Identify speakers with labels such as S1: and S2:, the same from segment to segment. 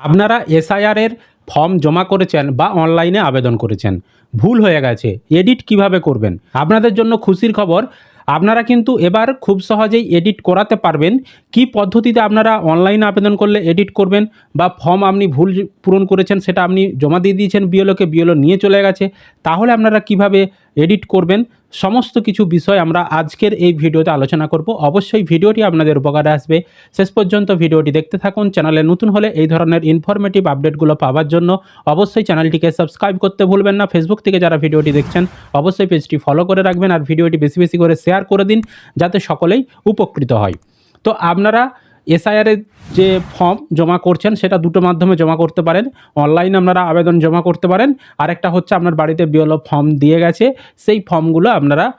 S1: আপনারা এসআইআর এর ফর্ম জমা করেছেন বা অনলাইনে আবেদন করেছেন। ভুল হয়ে গেছে। এডিট কীভাবে করবেন? আপনাদের জন্য খুশির খবর, আপনারা কিন্তু এবার খুব সহজেই এডিট করাতে পারবেন। কি পদ্ধতিতে আপনারা অনলাইনে আবেদন করলে এডিট করবেন বা ফর্ম আপনি ভুল পূরণ করেছেন সেটা আপনি জমা দিয়ে দিয়েছেন, বিএলওকে বিএলও নিয়ে চলে গেছে। তাহলে আপনারা কীভাবে এডিট করবেন? সমস্ত কিছু বিষয় আমরা আজকের এই ভিডিওতে আলোচনা করব। অবশ্যই ভিডিওটি আপনাদের উপকারে আসবে। শেষ পর্যন্ত ভিডিওটি দেখতে থাকুন। চ্যানেলে নতুন হলে এই ধরনের ইনফরমেটিভ আপডেটগুলো পাওয়ার জন্য অবশ্যই চ্যানেলটিকে সাবস্ক্রাইব করতে ভুলবেন না। ফেসবুক থেকে যারা ভিডিওটি দেখছেন, অবশ্যই পেজটি ফলো করে রাখবেন আর ভিডিওটি বেশি বেশি করে শেয়ার করে দিন, যাতে সকলেই উপকৃত হয়। তো আপনারা এসআইআরের যে ফর্ম জমা করছেন, সেটা দুটো মাধ্যমে জমা করতে পারেন। অনলাইনে আপনারা আবেদন জমা করতে পারেন। আরেকটা হচ্ছে আপনার বাড়িতে বিওলো ফর্ম দিয়ে গেছে। সেই ফর্মগুলো আপনারা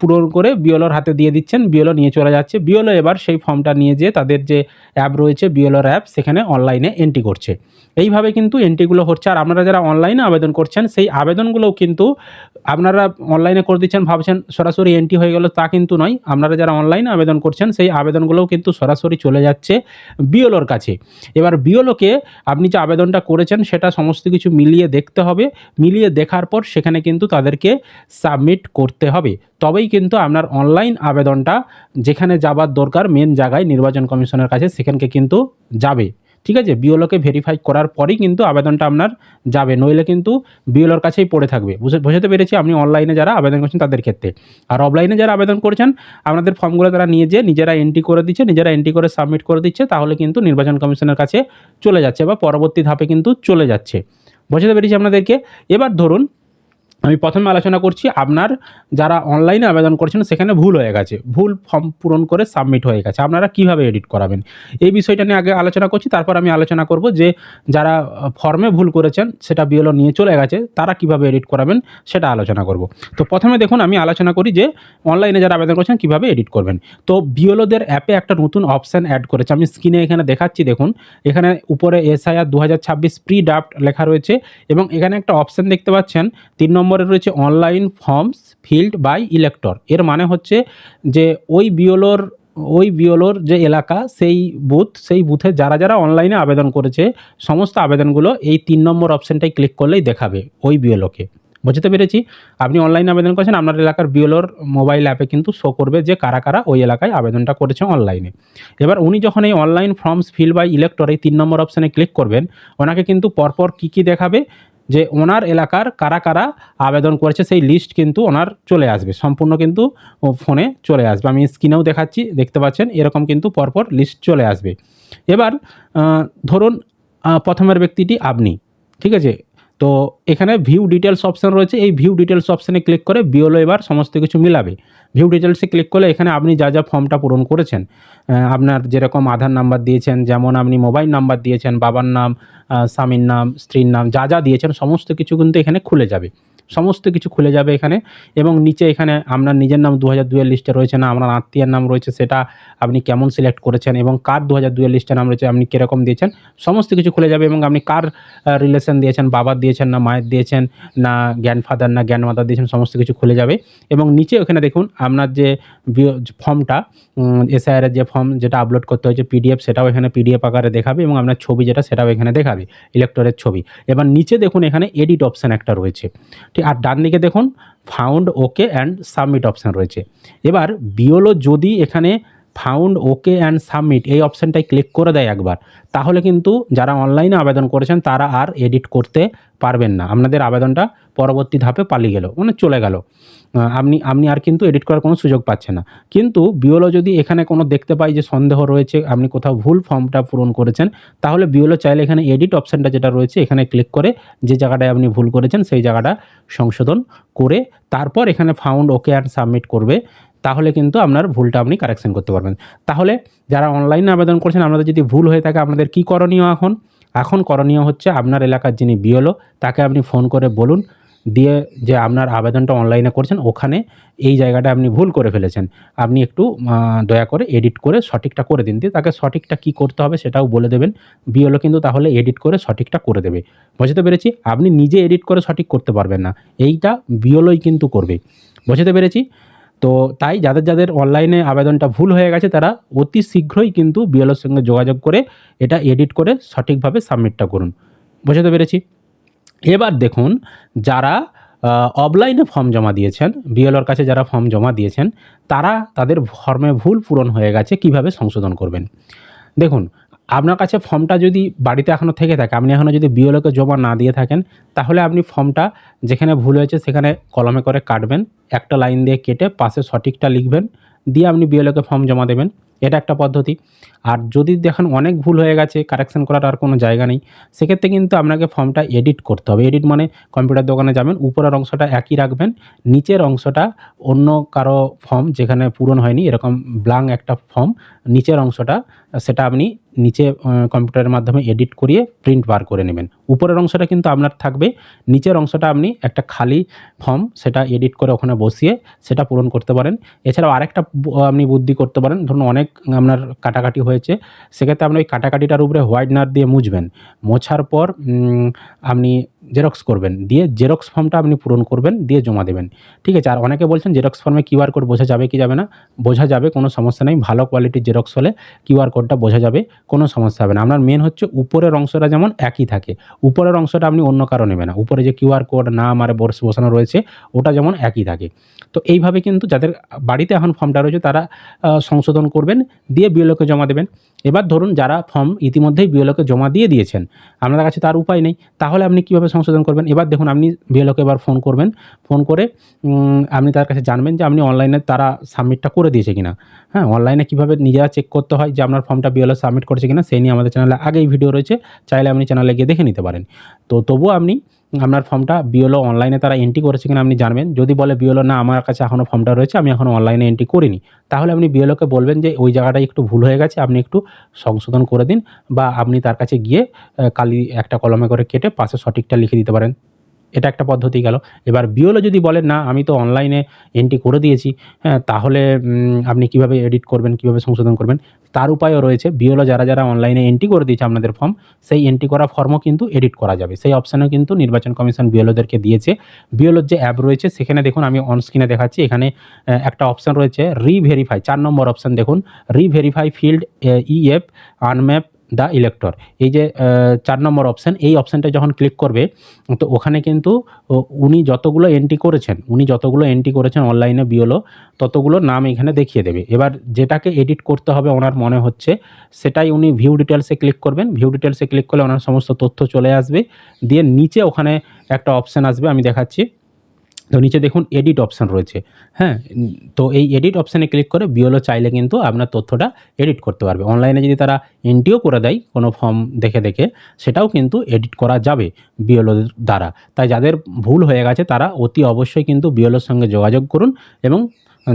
S1: পূরণ করে বিওলোর হাতে দিয়ে দিচ্ছেন। বিওলো নিয়ে চলে যাচ্ছে। বিওলো এবার সেই ফর্মটা নিয়ে যেয়ে তাদের যে অ্যাপ রয়েছে বিওলোর অ্যাপ সেখানে অনলাইনে এন্ট্রি করছে। এইভাবে কিন্তু এন্ট্রিগুলো হচ্ছে। আর আপনারা যারা অনলাইনে আবেদন করছেন, সেই আবেদনগুলোও কিন্তু আপনারা অনলাইনে করে দিচ্ছেন, ভাবছেন সরাসরি এন্ট্রি হয়ে গেল, তা কিন্তু নয়। আপনারা যারা অনলাইনে আবেদন করছেন, সেই আবেদনগুলোও কিন্তু সরাসরি চলে যাচ্ছে বিওলোর কাছে। এবার বিওলোকে আপনি যে আবেদনটা করেছেন সেটা সমস্ত কিছু মিলিয়ে দেখতে হবে। মিলিয়ে দেখার পর সেখানে কিন্তু তাদেরকে সাবমিট করতে হবে। তবেই কিন্তু আপনার অনলাইন আবেদনটা যেখানে যাবার দরকার মেন জায়গায় নির্বাচন কমিশনের কাছে সেখানকে কিন্তু যাবে। ঠিক আছে? বিওলোকে ভেরিফাই করার পরেই কিন্তু আবেদনটা আপনার যাবে। নইলে কিন্তু বিওলোর কাছেই পড়ে থাকবে। বুঝে বোঝাতে পেরেছি আপনি অনলাইনে যারা আবেদন করছেন তাদের ক্ষেত্রে। আর অফলাইনে যারা আবেদন করছেন, আপনাদের ফর্মগুলো তারা নিয়ে যেয়ে নিজেরা এন্ট্রি করে দিচ্ছে, নিজেরা এন্ট্রি করে সাবমিট করে দিচ্ছে, তাহলে কিন্তু নির্বাচন কমিশনের কাছে চলে যাচ্ছে বা পরবর্তী ধাপে কিন্তু চলে যাচ্ছে। বোঝাতে পেরেছি আপনাদেরকে? এবার ধরুন আমি প্রথমে আলোচনা করছি আপনার যারা অনলাইনে আবেদন করছেন সেখানে ভুল হয়ে গেছে। ভুল ফর্ম পূরণ করে সাবমিট হয়ে গেছে। আপনারা কীভাবে এডিট করাবেন? এই বিষয়টা নিয়ে আগে আলোচনা করছি, তারপর আমি আলোচনা করব যে যারা ফর্মে ভুল করেছেন, সেটা বিএলও নিয়ে চলে গেছে, তারা কীভাবে এডিট করাবেন সেটা আলোচনা করব। তো প্রথমে দেখুন, আমি আলোচনা করি যে অনলাইনে যারা আবেদন করছেন, কীভাবে এডিট করবেন? তো বিএলওদের অ্যাপে একটা নতুন অপশান অ্যাড করেছে। আমি স্ক্রিনে এখানে দেখাচ্ছি, দেখুন। এখানে উপরে এসআইআর দু হাজার ছাব্বিশ প্রি ড্রাফট লেখা রয়েছে এবং এখানে একটা অপশান দেখতে পাচ্ছেন, তিন নম্বরে রয়েছে online forms filled by elector এর মানে হচ্ছে যে ওই বিওলোর ওই বিওলোর যে এলাকা, সেই বুথ, সেই বুথে যারা যারা অনলাইনে আবেদন করেছে, সমস্ত আবেদনগুলো এই তিন নম্বর অপশানটাই ক্লিক করলেই দেখাবে ওই বিওলোকে। বুঝতে পেরেছি? আপনি অনলাইনে আবেদন করেছেন, আপনার এলাকার বিওলোর মোবাইল অ্যাপে কিন্তু শো করবে যে কারা কারা ওই এলাকায় আবেদনটা করেছে অনলাইনে এবার উনি যখন এই online forms fill by elector এই তিন নম্বর অপশানে ক্লিক করবেন, ওনাকে কিন্তু পরপর কী কী দেখাবে? যে ওনার এলাকার কারা কারা আবেদন করেছে, সেই লিস্ট কিন্তু ওনার চলে আসবে, সম্পূর্ণ কিন্তু ফোনে চলে আসবে। আমি স্ক্রিনেও দেখাচ্ছি, দেখতে পাচ্ছেন, এরকম কিন্তু পরপর লিস্ট চলে আসবে। এবার ধরুন প্রথমের ব্যক্তিটি আপনি, ঠিক আছে? তো এখানে ভিউ ডিটেলস অপশান রয়েছে। এই ভিউ ডিটেলস অপশানে ক্লিক করে বিওলো এবার সমস্ত কিছু মিলাবে। ভিউ ডিটেলসে ক্লিক করলে এখানে আপনি যা যা ফর্মটা পূরণ করেছেন আপনার যেরকম আধার নাম্বার দিয়েছেন, যেমন আপনি মোবাইল নাম্বার দিয়েছেন, বাবার নাম স্বামীর নাম, স্ত্রীর নাম, যা যা দিয়েছেন, সমস্ত কিছু কিন্তু এখানে খুলে যাবে। সমস্ত কিছু খুলে যাবে এখানে। এবং নিচে এখানে আপনার নিজের নাম দু হাজার দুয়ের লিস্টে রয়েছে না, আপনার আত্মীয়ের নাম রয়েছে, সেটা আপনি কেমন সিলেক্ট করেছেন এবং কার দু হাজার দুয়ের লিস্টে নাম রয়েছে, আপনি কীরকম দিয়েছেন, সমস্ত কিছু খুলে যাবে এবং আপনি কার রিলেশন দিয়েছেন, বাবার দিয়েছেন না, মায়ের দিয়েছেন না গ্র্যান্ডফাদার না গ্র্যান্ডমাদার দিয়েছেন, সমস্ত কিছু খুলে যাবে। এবং নিচে ওখানে দেখুন, আপনার যে ফর্মটা এসআইআরের যে ফর্ম যেটা আপলোড করতে হয়েছে পিডিএফ সেটাও এখানে পিডিএফ আকারে দেখাবে এবং আপনার ছবি যেটা সেটাও এখানে দেখাবে ইলেকটরের ছবি। এবার নিচে দেখুন, এখানে এডিট অপশান একটা রয়েছে। আর ডান দিকে দেখুন found okay and submit option রয়েছে। এবার বিওলো যদি এখানে ফাউন্ড ওকে অ্যান্ড সাবমিট এই অপশানটায় ক্লিক করে দেয় একবার। তাহলে কিন্তু যারা অনলাইনে আবেদন করেছেন, তারা আর এডিট করতে পারবেন না। আপনাদের আবেদনটা পরবর্তী ধাপে পালিয়ে গেল মানে চলে গেল। আপনি আপনি আর কিন্তু এডিট করার কোনো সুযোগ পাচ্ছেন না। কিন্তু বিওলো যদি এখানে কোনো দেখতে পাই যে সন্দেহ রয়েছে, আপনি কোথাও ভুল ফর্মটা পূরণ করেছেন, তাহলে বিওলো চাইলে এখানে এডিট অপশানটা যেটা রয়েছে, এখানে ক্লিক করে যে জায়গাটায় আপনি ভুল করেছেন, সেই জায়গাটা সংশোধন করে তারপর এখানে ফাউন্ড ওকে অ্যান্ড সাবমিট করবে। তাহলে কিন্তু আপনার ভুলটা আপনি কারেকশন করতে পারবেন। তাহলে যারা অনলাইনে আবেদন করছেন, আপনাদের যদি ভুল হয়ে থাকে, আপনাদের কি করণীয় এখন? এখন করণীয় হচ্ছে আপনার এলাকার যিনি বিওলো তাকে আপনি ফোন করে বলুন, দিয়ে যে আপনার আবেদনটা অনলাইনে করছেন, ওখানে এই জায়গাটা আপনি ভুল করে ফেলেছেন। আপনি একটু দয়া করে এডিট করে সঠিকটা করে দিন। দিয়ে তাকে সঠিকটা কি করতে হবে সেটাও বলে দেবেন। বিওলো কিন্তু তাহলে এডিট করে সঠিকটা করে দেবে। বুঝতে পেরেছি? আপনি নিজে এডিট করে সঠিক করতে পারবেন না। এইটা বিওলোই কিন্তু করবে। বুঝতে পেরেছি? তো তাই যাদের যাদের অনলাইনে আবেদনটা ভুল হয়ে গেছে, তারা অতি শীঘ্রই কিন্তু বিএলওর সঙ্গে যোগাযোগ করে এটা এডিট করে সঠিকভাবে সাবমিটটা করুন। বোঝাতে পেরেছি? এবার দেখুন, যারা অফলাইনে ফর্ম জমা দিয়েছেন বিএলওর কাছে যারা ফর্ম জমা দিয়েছেন, তারা তাদের ফর্মে ভুল পূরণ হয়ে গেছে, কীভাবে সংশোধন করবেন? দেখুন আপনার কাছে ফর্মটা যদি বাড়িতে এখনও থেকে থাকে, আপনি এখনও যদি বিএলওকে জমা না দিয়ে থাকেন, তাহলে আপনি ফর্মটা যেখানে ভুল হয়েছে সেখানে কলমে করে কাটবেন, একটা লাইন দিয়ে কেটে পাশে সঠিকটা লিখবেন, দিয়ে আপনি বিএলওকে ফর্ম জমা দেবেন। এটা একটা পদ্ধতি। আর যদি দেখেন অনেক ভুল হয়ে গেছে কারেকশন করার আর কোনো জায়গা নেই, সেক্ষেত্রে কিন্তু আপনাকে ফর্মটা এডিট করতে হবে। এডিট মানে কম্পিউটার দোকানে যাবেন, উপরের অংশটা একই রাখবেন, নিচের অংশটা অন্য কারও ফর্ম যেখানে পূরণ হয়নি, এরকম ব্লাং একটা ফর্ম, নিচের অংশটা, সেটা আপনি নিচে কম্পিউটারের মাধ্যমে এডিট করিয়ে প্রিন্ট বার করে নেবেন। উপরের অংশটা কিন্তু আপনার থাকবে। নিচের অংশটা আপনি একটা খালি ফর্ম সেটা এডিট করে ওখানে বসিয়ে সেটা পূরণ করতে পারেন। এছাড়াও আরেকটা আপনি বুদ্ধি করতে পারেন। ধরুন অনেক আপনার কাটাকাটি হয়েছে, সেক্ষেত্রে আপনি ওই কাটাকাটিটার উপরে হোয়াইটনার দিয়ে মুছবেন। মোছার পর আপনি জেরক্স করবেন। দিয়ে জেরক্স ফর্মটা আপনি পূরণ করবেন, দিয়ে জমা দেবেন। ঠিক আছে? আর অনেকে বলছেন জেরক্স ফর্মে কিউআর কোড বোঝা যাবে কি যাবে না? বোঝা যাবে, কোনো সমস্যা নেই। ভালো কোয়ালিটির জেরক্স হলে কিউআর কোডটা বোঝা যাবে, কোনো সমস্যা হবে না। আপনার মেন হচ্ছে উপরের অংশটা যেমন একই থাকে। উপরের অংশটা আপনি অন্য কারও নেবে না। উপরে যে কিউআর কোড নাম আর বর্ষ বসানো রয়েছে, ওটা যেমন একই থাকে। তো এইভাবে কিন্তু যাদের বাড়িতে এখন ফর্মটা রয়েছে, তারা সংশোধন করবেন, দিয়ে বিএলওকে জমা দেবেন। এবার ধরুন যারা ফর্ম ইতিমধ্যেই বিএলওকে জমা দিয়ে দিয়েছেন আপনার কাছে তার উপায় নেই। তাহলে আপনি কীভাবে সংশোধন করবেন। এবার দেখুন, আপনি বিএলওকে এবার ফোন করবেন। ফোন করে আপনি তার কাছে জানবেন যে আপনি অনলাইনে তারা সাবমিটটা করে দিয়েছে কিনা। হ্যাঁ অনলাইনে কীভাবে নিজেরা চেক করতে হয় যে আপনার ফর্মটা বিএলও সাবমিট করেছে কিনা, সেই নিয়ে আমাদের চ্যানেলে আগেই ভিডিও রয়েছে। চাইলে আপনি চ্যানেলে গিয়ে দেখে নিতে পারেন। তো তবুও আপনি আপনার ফর্মটা বিওলো অনলাইনে তারা এন্ট্রি করেছে কিনা আপনি জানবেন। যদি বলে বিওলো না, আমার কাছে এখনও ফর্মটা রয়েছে, আমি এখন অনলাইনে এন্ট্রি করিনি। তাহলে আপনি বিওলোকে বলবেন যে, ওই জায়গাটা একটু ভুল হয়ে গেছে, আপনি একটু সংশোধন করে দিন বা আপনি তার কাছে গিয়ে কালি একটা কলমে করে কেটে পাশে সঠিকটা লিখে দিতে পারেন। এটা একটা পদ্ধতি গেল। এবার বিওলো যদি বলেন না, আমি তো অনলাইনে এন্ট্রি করে দিয়েছি হ্যাঁ তাহলে আপনি কীভাবে এডিট করবেন, কীভাবে সংশোধন করবেন? তার উপায়ও রয়েছে। বিওলো যারা যারা অনলাইনে এন্ট্রি করে দিয়েছে আপনাদের ফর্ম সেই এন্ট্রি করা ফর্মও কিন্তু এডিট করা যাবে। সেই অপশানও কিন্তু নির্বাচন কমিশন বিওলোদেরকে দিয়েছে। বিওলোর যে অ্যাপ রয়েছে, সেখানে দেখুন, আমি অন স্ক্রিনে দেখাচ্ছি, এখানে একটা অপশান রয়েছে রিভেরিফাই চার নম্বর অপশান দেখুন reverify field EF unmap the elector এই যে চার নম্বর অপশান এই অপশানটা যখন ক্লিক করবে, তো ওখানে কিন্তু উনি যতগুলো এন্ট্রি করেছেন, উনি যতগুলো এন্ট্রি করেছেন অনলাইনে বিওলো ততগুলো নাম এখানে দেখিয়ে দেবে। এবার যেটাকে এডিট করতে হবে, ওনার মনে হচ্ছে, সেটাই উনি ভিউ ডিটেলসে ক্লিক করবেন। ভিউ ডিটেলসে ক্লিক করলে ওনার সমস্ত তথ্য চলে আসবে। দিয়ে নিচে ওখানে একটা অপশান আসবে, আমি দেখাচ্ছি। তো নিচে দেখুন এডিট অপশান রয়েছে। হ্যাঁ তো এই এডিট অপশানে ক্লিক করে বিওলো চাইলে কিন্তু আপনার তথ্যটা এডিট করতে পারবে। অনলাইনে যদি তারা এন্ট্রিও করে দেয় কোনো ফর্ম দেখে দেখে, সেটাও কিন্তু এডিট করা যাবে বিওলোদের দ্বারা। তাই যাদের ভুল হয়ে গেছে তারা অতি অবশ্যই কিন্তু বিওলোর সঙ্গে যোগাযোগ করুন এবং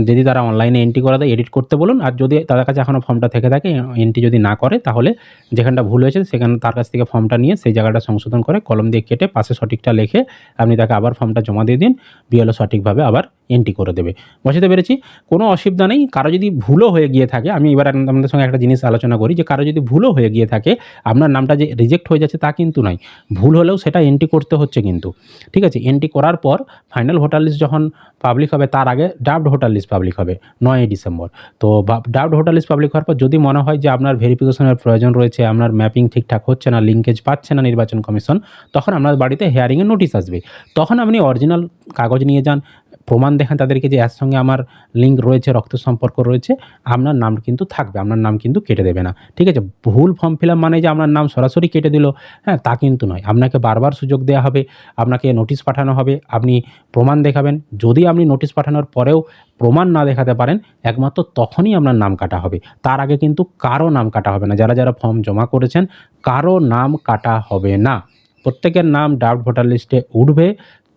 S1: যদি তারা অনলাইনে এন্ট্রি করা দেয় এডিট করতে বলুন। আর যদি তাদের কাছে এখনও ফর্মটা থেকে থাকে এন্ট্রি যদি না করে, তাহলে যেখানটা ভুল হয়েছে, সেখানে তার কাছ থেকে ফর্মটা নিয়ে সেই জায়গাটা সংশোধন করে কলম দিয়ে কেটে পাশে সঠিকটা লিখে আপনি তাকে আবার ফর্মটা জমা দিয়ে দিন বিএলও সঠিকভাবে আবার এন্ট্রি করে দেবে। বুঝতে পেরেছি? কোনো অসুবিধা নেই। কারও যদি ভুলও হয়ে গিয়ে থাকে, আমি এবার আপনাদের সঙ্গে একটা জিনিস আলোচনা করি যে কারও যদি ভুলও হয়ে গিয়ে থাকে, আপনার নামটা যে রিজেক্ট হয়ে যাচ্ছে তা কিন্তু নয়। ভুল হলেও সেটা এন্ট্রি করতে হচ্ছে কিন্তু। ঠিক আছে? এন্ট্রি করার পর ফাইনাল ভোটার লিস্ট যখন পাবলিক হবে, তার আগে ড্রাফট ভোটার পাবলিক হবে। নয়ই ডিসেম্বর। তো ডাউট হোটেল লিস্ট পাবলিক হওয়ার পর যদি মনে হয় যে আপনার ভেরিফিকেশনের প্রয়োজন রয়েছে, আপনার ম্যাপিং ঠিকঠাক হচ্ছে না লিঙ্কেজ পাচ্ছে না নির্বাচন কমিশন তখন আপনার বাড়িতে হেয়ারিংয়ের নোটিশ আসবে। তখন আপনি অরিজিনাল কাগজ নিয়ে যান প্রমাণ দেখান তাদেরকে যে এর সঙ্গে আমার লিঙ্ক রয়েছে, রক্ত সম্পর্ক রয়েছে, আপনার নাম কিন্তু থাকবে, আপনার নাম কিন্তু কেটে দেবে না। ঠিক আছে? ভুল ফর্ম ফিল মানে যে আপনার নাম সরাসরি কেটে দিল হ্যাঁ তা কিন্তু নয়। আপনাকে বারবার সুযোগ দেওয়া হবে, আপনাকে নোটিশ পাঠানো হবে, আপনি প্রমাণ দেখাবেন। যদি আপনি নোটিশ পাঠানোর পরেও প্রমাণ না দেখাতে পারেন, একমাত্র তখনই আপনার নাম কাটা হবে। তার আগে কিন্তু কারও নাম কাটা হবে না। যারা যারা ফর্ম জমা করেছেন, কারও নাম কাটা হবে না। প্রত্যেকের নাম ড্রাফট ভোটার লিস্টে উঠবে।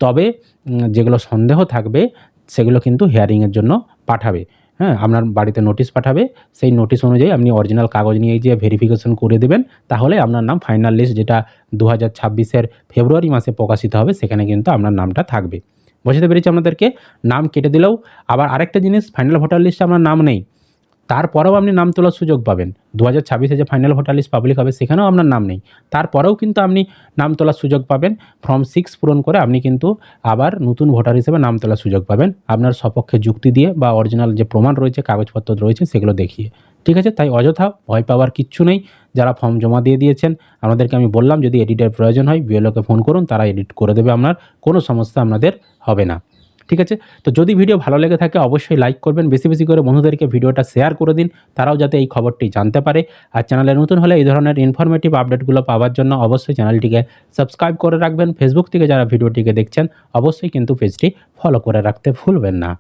S1: তবে যেগুলো সন্দেহ থাকবে, সেগুলো কিন্তু হিয়ারিংয়ের জন্য পাঠাবে। হ্যাঁ আপনার বাড়িতে নোটিশ পাঠাবে। সেই নোটিশ অনুযায়ী আপনি অরিজিনাল কাগজ নিয়ে গিয়ে ভেরিফিকেশন করে দেবেন। তাহলে আপনার নাম ফাইনাল লিস্ট যেটা দু হাজার ছাব্বিশের ফেব্রুয়ারি মাসে প্রকাশিত হবে, সেখানে কিন্তু আপনার নামটা থাকবে। বুঝতে পেরেছি আপনাদেরকে? নাম কেটে দিলেও আবার আরেকটা জিনিস ফাইনাল ভোটার লিস্টে আপনার নাম নেই। তারপরেও আপনি নাম তোলার সুযোগ পাবেন। দু হাজার ছাব্বিশে যে ফাইনাল ভোটার লিস্ট পাবলিক হবে, সেখানেও আপনার নাম নেই। তারপরেও কিন্তু আপনি নাম তোলার সুযোগ পাবেন। ফর্ম সিক্স পূরণ করে আপনি কিন্তু আবার নতুন ভোটার হিসেবে নাম তোলার সুযোগ পাবেন। আপনার সপক্ষে যুক্তি দিয়ে বা অরিজিনাল যে প্রমাণ রয়েছে, কাগজপত্র রয়েছে, সেগুলো দেখিয়ে। ঠিক আছে? তাই অযথা ভয় পাওয়ার কিচ্ছু নেই। যারা ফর্ম জমা দিয়ে দিয়েছেন, আমাদেরকে আমি বললাম, যদি এডিটের প্রয়োজন হয়, বিএলওকে ফোন করুন, তারা এডিট করে দেবে আপনার। কোনো সমস্যা আপনাদের হবে না। ঠিক আছে? তো যদি ভিডিও ভালো লেগে থাকে, অবশ্যই লাইক করবেন। বেশি বেশি করে বন্ধুদেরকে ভিডিওটা শেয়ার করে দিন, তারাও যাতে এই খবরটি জানতে পারে। আর চ্যানেলে নতুন হলে এই ধরনের ইনফরমেটিভ আপডেটগুলো পাওয়ার জন্য অবশ্যই চ্যানেলটিকে সাবস্ক্রাইব করে রাখবেন। ফেসবুক থেকে যারা ভিডিওটিকে দেখছেন, অবশ্যই কিন্তু পেজটি ফলো করে রাখতে ভুলবেন না।